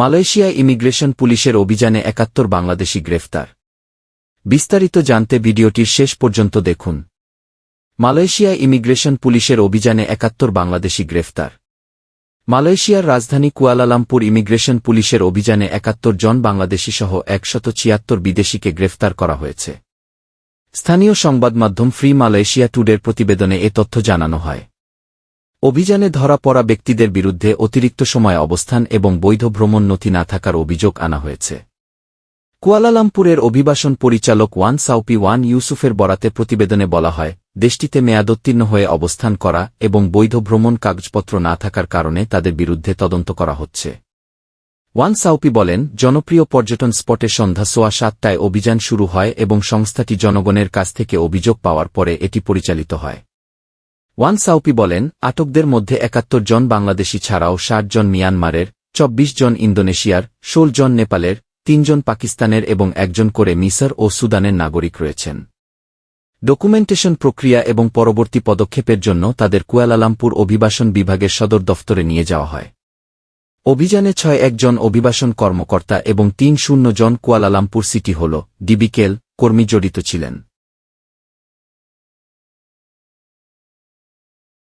মালয়েশিয়ায় ইমিগ্রেশন পুলিশের অভিযানে একাত্তর বাংলাদেশি গ্রেফতার। বিস্তারিত জানতে ভিডিওটির শেষ পর্যন্ত দেখুন। মালয়েশিয়ায় ইমিগ্রেশন পুলিশের অভিযানে একাত্তর বাংলাদেশি গ্রেফতার। মালয়েশিয়ার রাজধানী কুয়ালালামপুর ইমিগ্রেশন পুলিশের অভিযানে একাত্তর জন বাংলাদেশি সহ একশত ছিয়াত্তর বিদেশিকে গ্রেফতার করা হয়েছে। স্থানীয় সংবাদ মাধ্যম ফ্রি মালয়েশিয়া টুডের প্রতিবেদনে এ তথ্য জানানো হয়। অভিযানে ধরা পড়া ব্যক্তিদের বিরুদ্ধে অতিরিক্ত সময় অবস্থান এবং বৈধ ভ্রমণ নথি না থাকার অভিযোগ আনা হয়েছে। কুয়ালালামপুরের অভিবাসন পরিচালক ওয়ান সাউপি ওয়ান ইউসুফের বরাতে প্রতিবেদনে বলা হয়, দেশটিতে মেয়াদোত্তীর্ণ হয়ে অবস্থান করা এবং বৈধ ভ্রমণ কাগজপত্র না থাকার কারণে তাদের বিরুদ্ধে তদন্ত করা হচ্ছে। ওয়ান সাউপি বলেন, জনপ্রিয় পর্যটন স্পটে সন্ধ্যা সোয়া সাতটায় অভিযান শুরু হয় এবং সংস্থাটি জনগণের কাছ থেকে অভিযোগ পাওয়ার পরে এটি পরিচালিত হয়। ওয়ান সাউপি বলেন, আটকদের মধ্যে একাত্তর জন বাংলাদেশি ছাড়াও ষাট জন মিয়ানমারের, চব্বিশ জন ইন্দোনেশিয়ার, ষোল জন নেপালের তিনজন পাকিস্তানের এবং একজন করে মিসর ও সুদানের নাগরিক রয়েছেন। ডকুমেন্টেশন প্রক্রিয়া এবং পরবর্তী পদক্ষেপের জন্য তাদের কুয়ালালামপুর অভিবাসন বিভাগের সদর দফতরে নিয়ে যাওয়া হয়। অভিযানে ছয় একজন অভিবাসন কর্মকর্তা এবং তিন শূন্য জন কুয়ালালামপুর সিটি হল ডিবিকেল কর্মী জড়িত ছিলেন।